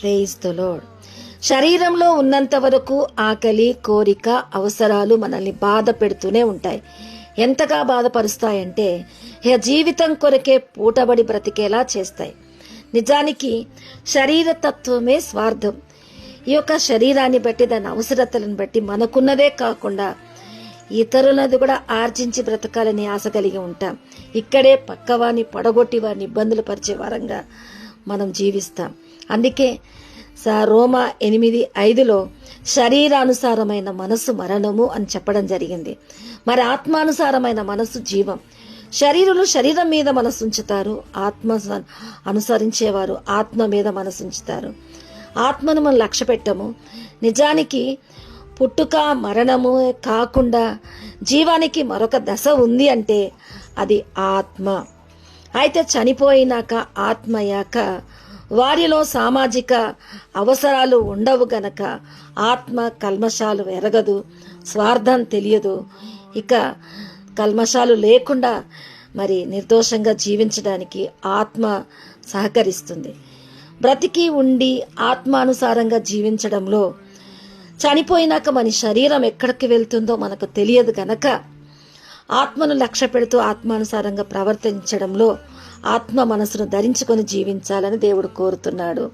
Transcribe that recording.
Praise load శరీరంలో ఉన్నంత వరకు ఆకలి కోరిక అవసరాలు మనల్ని బాధ పెడుతూనే ఉంటాయి. ఎంతగా బాధపరుస్తాయంటే ఇక జీవితం కొరకే పూటబడి బ్రతికేలా చేస్తాయి. నిజానికి శరీర తత్వమే స్వార్థం. ఈ యొక్క శరీరాన్ని బట్టి దాని అవసరతలను బట్టి మనకున్నదే కాకుండా ఇతరులది కూడా ఆర్జించి బ్రతకాలని ఆశ కలిగి ఉంటాం. ఇక్కడే పక్కవాని పడగొట్టి వారిని ఇబ్బందులు పరిచే వారంగా మనం జీవిస్తాం. అందుకే సా రోమా ఎనిమిది ఐదులో శరీరానుసారమైన మనసు మరణము అని చెప్పడం జరిగింది. మరి ఆత్మానుసారమైన మనసు జీవం. శరీరులు శరీరం మీద మనసు ఉంచుతారు. ఆత్మ అనుసరించేవారు ఆత్మ మీద మనసు ఉంచుతారు. ఆత్మను మనం లక్ష్య పెట్టము. నిజానికి పుట్టుక మరణము కాకుండా జీవానికి మరొక దశ ఉంది అంటే అది ఆత్మ. అయితే చనిపోయినాక ఆత్మయ్యాక వారిలో సామాజిక అవసరాలు ఉండవు గనక ఆత్మ కల్మషాలు ఎరగదు స్వార్థం తెలియదు. ఇక కల్మషాలు లేకుండా మరి నిర్దోషంగా జీవించడానికి ఆత్మ సహకరిస్తుంది. బ్రతికి ఉండి ఆత్మానుసారంగా జీవించడంలో చనిపోయినాక మన శరీరం ఎక్కడికి వెళ్తుందో మనకు తెలియదు గనక ఆత్మను లక్ష్య పెడుతూ ఆత్మానుసారంగా ప్రవర్తించడంలో ఆత్మ మనసును ధరించుకొని జీవించాలని దేవుడు కోరుతున్నాడు.